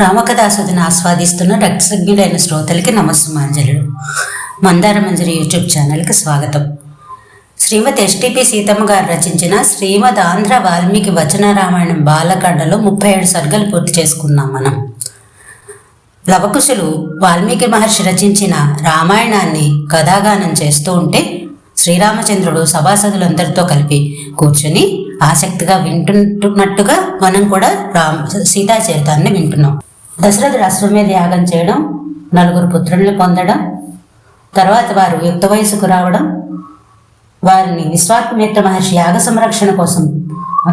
రామకథాసుదిని ఆస్వాదిస్తున్న రక్తజ్ఞుడైన శ్రోతలకి నమస్సుమాంజలు. మందార మంజరి యూట్యూబ్ ఛానల్కి స్వాగతం. శ్రీమతి ఎస్టిపి సీతమ్మ గారు రచించిన శ్రీమద్ ఆంధ్ర వాల్మీకి వచన రామాయణం బాలకాండలో ముప్పై ఏడు సర్గలు పూర్తి చేసుకున్నాం మనం. లవకుశులు వాల్మీకి మహర్షి రచించిన రామాయణాన్ని కథాగానం చేస్తూ ఉంటే శ్రీరామచంద్రుడు సభాసదులందరితో కలిపి కూర్చుని ఆసక్తిగా వింటున్నట్టుగా మనం కూడా రామ సీతాచరితాన్ని వింటున్నాం. దశరథుడు అశ్వమేధ యాగం చేయడం నలుగురు పుత్రుల్ని పొందడం తర్వాత వారు యుక్త వయసుకు రావడం వారిని విశ్వాత్మిత్ర మహర్షి యాగ సంరక్షణ కోసం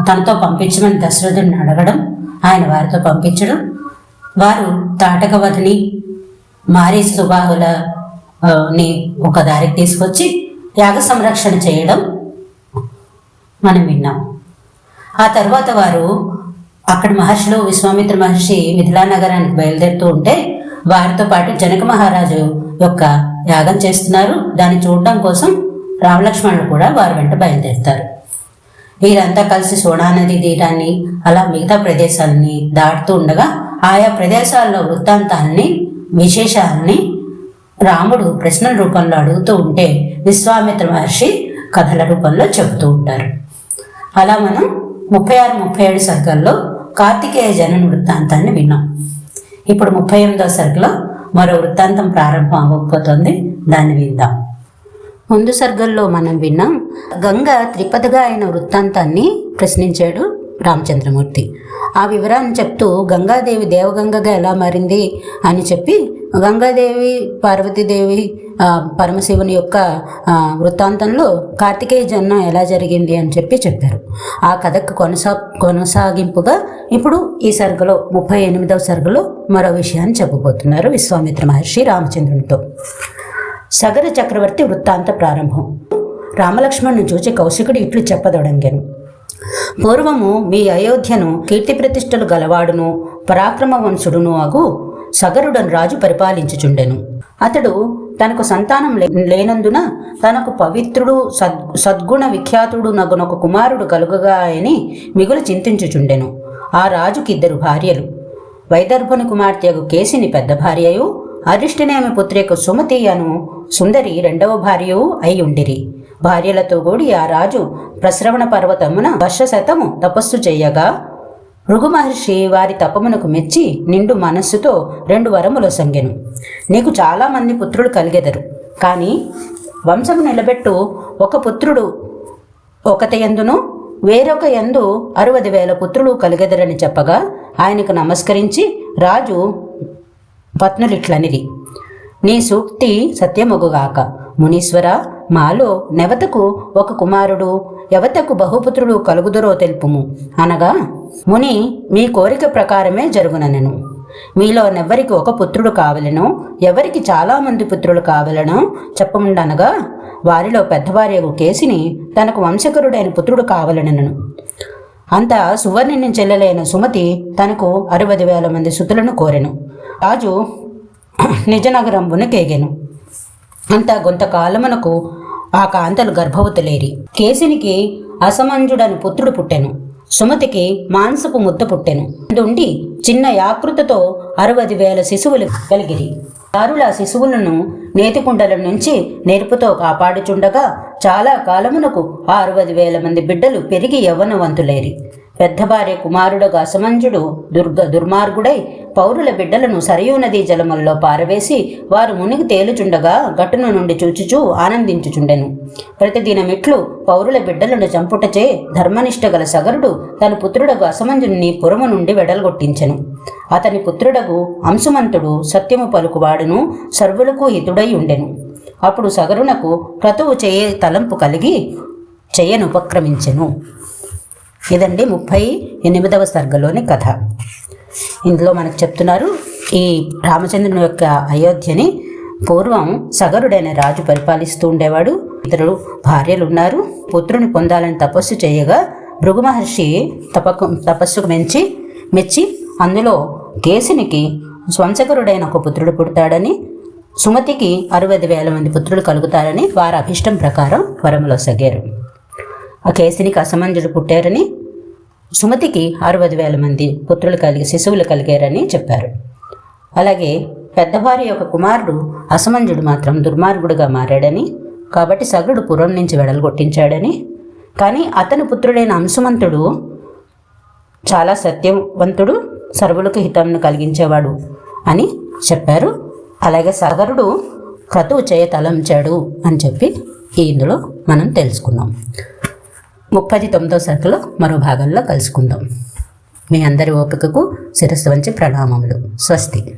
తనతో పంపించమని దశరథుడిని అడగడం ఆయన వారితో పంపించడం. వారు తాటకవధిని మారీ సుబాహుల ని ఒక దారికి తీసుకొచ్చి యాగ సంరక్షణ చేయడం మనం విన్నాం. ఆ తర్వాత వారు అక్కడ మహర్షులు విశ్వామిత్ర మహర్షి మిథిలా నగరానికి బయలుదేరుతూ ఉంటే వారితో పాటు జనక మహారాజు యొక్క యాగం చేస్తున్నారు. దాన్ని చూడడం కోసం రామలక్ష్మణులు కూడా వారి వెంట బయలుదేరుతారు. వీరంతా కలిసి సోనా నది తీరాన్ని అలా మిగతా ప్రదేశాలని దాటుతూ ఉండగా ఆయా ప్రదేశాల్లో వృత్తాంతాన్ని విశేషాలని రాముడు ప్రశ్నల రూపంలో అడుగుతూ ఉంటే విశ్వామిత్ర మహర్షి కథల రూపంలో చెబుతూ ఉంటారు. అలా మనం ముప్పై ఆరు ముప్పై ఏడు సర్గల్లో కార్తికేయ జనన వృత్తాంతాన్ని విన్నాం. ఇప్పుడు ముప్పై ఎనిమిదో సర్గలో మరో వృత్తాంతం ప్రారంభం అవ్వకపోతుంది దాన్ని విందాం. ముందు సర్గల్లో మనం విన్నాం గంగ త్రిపదగా అయిన వృత్తాంతాన్ని ప్రశ్నించాడు రామచంద్రమూర్తి. ఆ వివరాన్ని చెప్తూ గంగాదేవి దేవగంగగా ఎలా మారింది అని చెప్పి గంగాదేవి పార్వతీదేవి పరమశివుని యొక్క వృత్తాంతంలో కార్తికేయ జన్మ ఎలా జరిగింది అని చెప్పి చెప్పారు. ఆ కథకు కొనసా కొనసాగింపుగా ఇప్పుడు ఈ సర్గలో ముప్పై ఎనిమిదవ సర్గలో మరో విషయాన్ని చెప్పబోతున్నారు విశ్వామిత్ర మహర్షి రామచంద్రునితో. సగర చక్రవర్తి వృత్తాంత ప్రారంభం. రామలక్ష్మణ్ను చూచి కౌశికుడు ఇట్లు చెప్పదొడంగాను. పూర్వము మీ అయోధ్యను కీర్తి ప్రతిష్టలు గలవాడును పరాక్రమ వంశుడును అగు సగరుడను రాజు పరిపాలించుచుండెను. అతడు తనకు సంతానం లే- లేనందున తనకు పవిత్రుడు సద్ సద్గుణ విఖ్యాతుడు నగునొక కుమారుడు కలుగగా అని మిగులు చింతించుచుండెను. ఆ రాజుకి ఇద్దరు భార్యలు. వైదర్భుని కుమార్తెకు కేసిని పెద్ద భార్యయు అరిష్టనేమి పుత్రికు సుమతి అను సుందరి రెండవ భార్యవు అయి ఉండిరి భార్యలతో కూడి ఆ రాజు ప్రశ్రవణ పర్వతమున వర్ష శతము తపస్సు చేయగా భృగు మహర్షి వారి తపమునకు మెచ్చి నిండు మనస్సుతో రెండు వరములు సంగెను. నీకు చాలామంది పుత్రులు కలిగెదరు. కానీ వంశము నిలబెట్టు ఒక పుత్రుడు ఒకత ఎందును వేరొక ఎందు అరవది వేల పుత్రులు కలిగెదరని చెప్పగా ఆయనకు నమస్కరించి రాజు పత్నులిట్లనిది నీ సూక్తి సత్యమగుగాక. మునీశ్వర మాలో నెవతకు ఒక కుమారుడు ఎవతకు బహుపుత్రులు కలుగుదరో తెలుపుము. అనగా ముని మీ కోరిక ప్రకారమే జరుగుననెను. మీలో నెవ్వరికి ఒక పుత్రుడు కావలెనో ఎవరికి చాలా మంది పుత్రులు కావలనో చెప్పముండనగా వారిలో పెద్దవారియగు కేసిని తనకు వంశకరుడైన పుత్రుడు కావలనెను. అంత సువర్ణిని చెల్లెలైన సుమతి తనకు అరవది వేల మంది సుతులను కోరెను. రాజు నిజనగరం కేగెను. అంత కొంతకాలమునకు ఆ కాంతలు గర్భవతులేరి. కేసినికి అసమంజుడని పుత్రుడు పుట్టెను. సుమతికి మాంసపు ముద్ద పుట్టెను. ఉండి చిన్న యాకృతతో అరవది వేల శిశువులు కలిగిరి. దారుల శిశువులను నేతికుండల నుంచి నేర్పుతో కాపాడుచుండగా చాలా కాలమునకు ఆ అరవది వేల మంది బిడ్డలు పెరిగి యవ్వనవంతులేరి. పెద్ద భార్య అసమంజుడు దుర్గ దుర్మార్గుడై పౌరుల బిడ్డలను సరయూ నదీ జలముల్లో పారవేసి వారు మునిగి తేలుచుండగా గట్టును నుండి చూచుచూ ఆనందించుచుండెను. ప్రతిదినమిట్లు పౌరుల బిడ్డలను చంపుటచే ధర్మనిష్ట గల సగరుడు తన పుత్రుడగు అసమంజుని పురము నుండి వెడల్గొట్టించెను. అతని పుత్రుడగు అంశుమంతుడు సత్యము పలుకువాడును సర్వులకు హితుడై ఉండెను. అప్పుడు సగరునకు క్రతువు చేయ తలంపు కలిగి చెయ్యను ఉపక్రమించెను. ఇదండి ముప్పై ఎనిమిదవ సర్గలోని కథ. ఇందులో మనకు చెప్తున్నారు ఈ రామచంద్రుని యొక్క అయోధ్యని పూర్వం సగరుడైన రాజు పరిపాలిస్తూ ఉండేవాడు. ఇతరులు భార్యలు ఉన్నారు పుత్రుని పొందాలని తపస్సు చేయగా భృగు మహర్షి తపకు తపస్సుకు మెంచి మెచ్చి అందులో కేసునికి స్వంసకరుడైన ఒక పుత్రుడు పుడతాడని సుమతికి అరవై వేల మంది పుత్రులు కలుగుతారని వారి అభిష్టం ప్రకారం వరములో సగారు. ఆ కేసునికి అసమంజుడు పుట్టారని సుమతికి అరవై వేల మంది పుత్రులు కలిగి శిశువులు కలిగారని చెప్పారు. అలాగే పెద్దవారి యొక్క కుమారుడు అసమంజుడు మాత్రం దుర్మార్గుడుగా మారాడని కాబట్టి సగరుడు పురం నుంచి వెడలగొట్టించాడని. కానీ అతని పుత్రుడైన అంశుమంతుడు చాలా సత్యవంతుడు సర్వులకు హితంను కలిగించేవాడు అని చెప్పారు. అలాగే సగరుడు క్రతువు చేయ తలంచాడు అని చెప్పి ఇందులో మనం తెలుసుకున్నాం. ముప్పది తొమ్మిదో సరుకులో మరో భాగంలో కలుసుకుందాం. మీ అందరి ఓపికకు శిరస్సు వంచి ప్రణామములు. స్వస్తి.